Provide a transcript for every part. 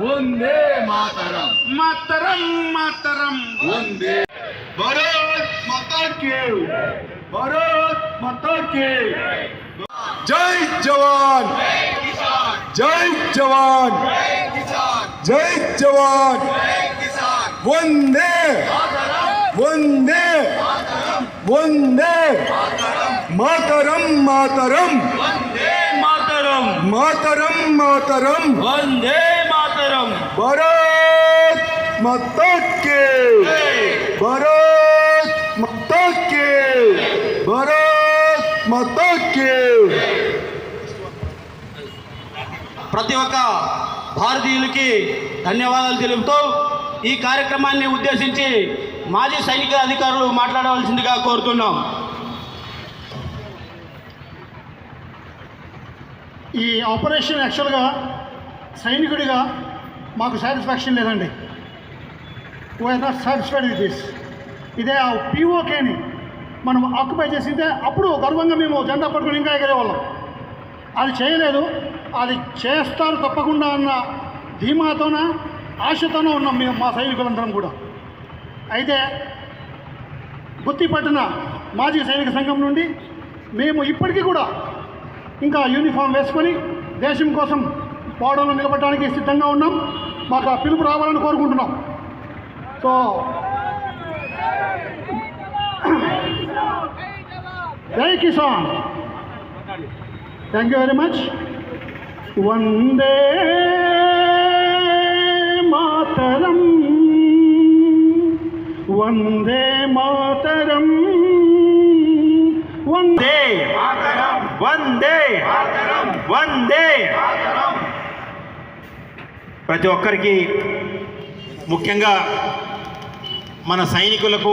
వందే మాతరం మాతరం మాతరం వందే భారత్ మాతా కీ భారత్ మాతా కీ జై జవాన్ జై జవాన్ జై జవాన్ వందే వందే వందే మాతరం మాతరం మాతరం మాతరం మాతరం వందే మాతరం భారత్ మాతా కే భారత్ మాతా కే భారత్ మాతా కే ప్రతి ఒక్క భారతీయులకి ధన్యవాదాలు తెలుపుతూ ఈ కార్యక్రమాన్ని ఉద్దేశించి మాజీ సైనిక అధికారులు మాట్లాడవలసిందిగా కోరుతున్నాం. ఈ ఆపరేషన్ యాక్చువల్గా సైనికుడిగా మాకు సాటిస్ఫాక్షన్ లేదండి. We're not satisfied with this ఇదే ఆ పీఓకేని మనం ఆక్యుపై చేసిందే అప్పుడు గర్వంగా మేము జెండా పట్టుకుని ఇంకా ఎగరేవాళ్ళం అది చేయలేదు. అది చేస్తారు తప్పకుండా అన్న ధీమాతోన ఆశతోనే ఉన్నాం మేము మా సైనికులందరం కూడా. అయితే గుత్తిపట్టిన మాజీ సైనిక సంఘం నుండి మేము ఇప్పటికీ కూడా ఇంకా యూనిఫామ్ వేసుకొని దేశం కోసం పోవడంలో నిలబడడానికి సిద్ధంగా ఉన్నాం. మాకు ఆ పిలుపు రావాలని కోరుకుంటున్నాం. సో జై కిసాన్. Thank you very much Vande Mataram. Vande Mataram. వందే వందే వందే ప్రతి ఒక్కరికి ముఖ్యంగా మన సైనికులకు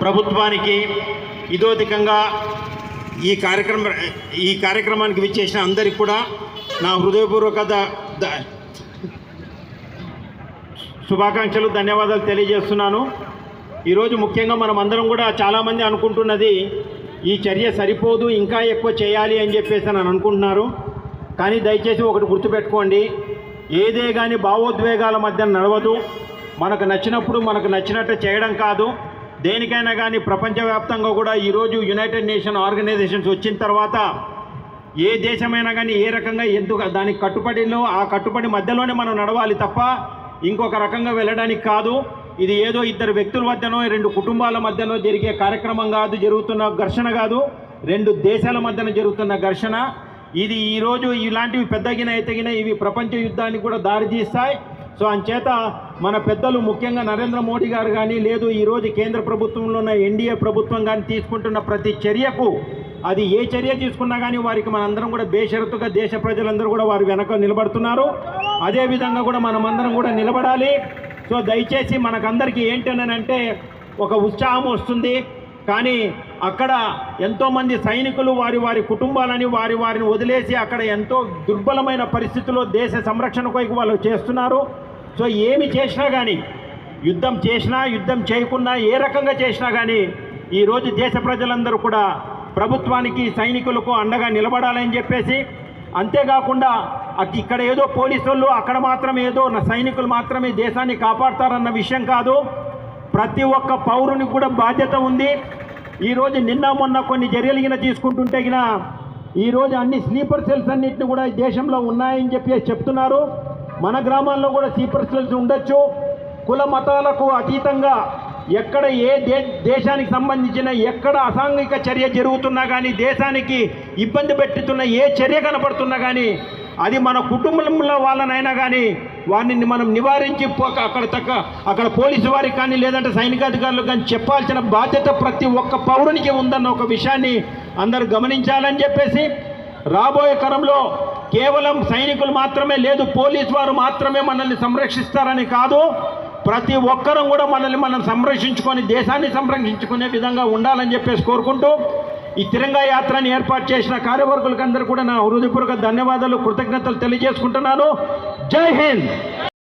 ప్రభుత్వానికి ఇదోధికంగా ఈ కార్యక్రమం ఈ కార్యక్రమానికి విచ్చేసిన అందరికి కూడా నా హృదయపూర్వక శుభాకాంక్షలు ధన్యవాదాలు తెలియజేస్తున్నాను. ఈరోజు ముఖ్యంగా మనం అందరం కూడా చాలామంది అనుకుంటున్నది ఈ చర్య సరిపోదు ఇంకా ఎక్కువ చేయాలి అని చెప్పేసి అని అనుకుంటున్నారు. కానీ దయచేసి ఒకటి గుర్తుపెట్టుకోండి. ఏదే కానీ భావోద్వేగాల మధ్య నడవదు. మనకు నచ్చినప్పుడు మనకు నచ్చినట్టు చేయడం కాదు. దేనికైనా కానీ ప్రపంచవ్యాప్తంగా కూడా ఈరోజు యునైటెడ్ నేషన్ ఆర్గనైజేషన్స్ వచ్చిన తర్వాత ఏ దేశమైనా కానీ ఏ రకంగా ఎందుకు దానికి కట్టుబడిలో ఆ కట్టుబడి మధ్యలోనే మనం నడవాలి తప్ప ఇంకొక రకంగా వెళ్ళడానికి కాదు. ఇది ఏదో ఇద్దరు వ్యక్తుల మధ్యనో రెండు కుటుంబాల మధ్యనో జరిగే కార్యక్రమం కాదు జరుగుతున్న ఘర్షణ కాదు. రెండు దేశాల మధ్యన జరుగుతున్న ఘర్షణ. ఇది ఈరోజు ఇలాంటివి పెద్దగిన ఎత్తగిన ఇవి ప్రపంచ యుద్ధానికి కూడా దారితీస్తాయి సో అంచేత మన పెద్దలు ముఖ్యంగా నరేంద్ర మోడీ గారు కానీ లేదు ఈరోజు కేంద్ర ప్రభుత్వంలో ఉన్న ఎన్డీఏ ప్రభుత్వం కానీ తీసుకుంటున్న ప్రతి చర్యకు అది ఏ చర్య తీసుకున్నా కానీ వారికి మనందరం కూడా బేషరతుగా దేశ ప్రజలందరూ కూడా వారి వెనక నిలబడుతున్నారు. అదేవిధంగా కూడా మనమందరం కూడా నిలబడాలి. సో దయచేసి మనకందరికీ ఏంటనంటే ఒక ఉత్సాహం వస్తుంది. కానీ అక్కడ ఎంతోమంది సైనికులు వారి వారి కుటుంబాలని వారి వారిని వదిలేసి అక్కడ ఎంతో దుర్బలమైన పరిస్థితుల్లో దేశ సంరక్షణ కొరకు వాళ్ళు చేస్తున్నారు. సో ఏమి చేసినా కానీ యుద్ధం చేసినా యుద్ధం చేయకున్నా ఏ రకంగా చేసినా కానీ ఈరోజు దేశ ప్రజలందరూ కూడా ప్రభుత్వానికి సైనికులకు అండగా నిలబడాలని చెప్పేసి అంతేకాకుండా ఇక్కడ ఏదో పోలీసు అక్కడ మాత్రం ఏదో నా సైనికులు మాత్రమే దేశాన్ని కాపాడతారన్న విషయం కాదు. ప్రతి ఒక్క పౌరునికి కూడా బాధ్యత ఉంది. ఈరోజు నిన్న మొన్న కొన్ని చర్యలు గిన తీసుకుంటుంటే గిన ఈరోజు అన్ని స్లీపర్ సెల్స్ అన్నింటిని కూడా దేశంలో ఉన్నాయని చెప్పి చెప్తున్నారు. మన గ్రామాల్లో కూడా స్లీపర్ సెల్స్ ఉండొచ్చు. కుల మతాలకు అతీతంగా ఎక్కడ ఏ దే దేశానికి సంబంధించిన ఎక్కడ అసాంఘిక చర్య జరుగుతున్నా కానీ దేశానికి ఇబ్బంది పెట్టుతున్న ఏ చర్య కనపడుతున్నా కానీ అది మన కుటుంబంలో వాళ్ళనైనా కానీ వారిని మనం నివారించి అక్కడ తక్క అక్కడ పోలీసు వారికి కానీ లేదంటే సైనికాధికారులకు కానీ చెప్పాల్సిన బాధ్యత ప్రతి ఒక్క పౌరునికి ఉందన్న ఒక విషయాన్ని అందరూ గమనించాలని చెప్పేసి రాబోయే కరంలో కేవలం సైనికులు మాత్రమే లేదు పోలీసు వారు మాత్రమే మనల్ని సంరక్షిస్తారని కాదు ప్రతి ఒక్కరం కూడా మనల్ని మనం సంరక్షించుకొని దేశాన్ని సంరక్షించుకునే విధంగా ఉండాలని చెప్పేసి కోరుకుంటూ ఈ తిరంగా యాత్రని ఏర్పాటు చేసిన కార్యవర్గులకు అందరూ కూడా నా హృదయపూర్వక ధన్యవాదాలు కృతజ్ఞతలు తెలియజేసుకుంటున్నాను. జై హింద్!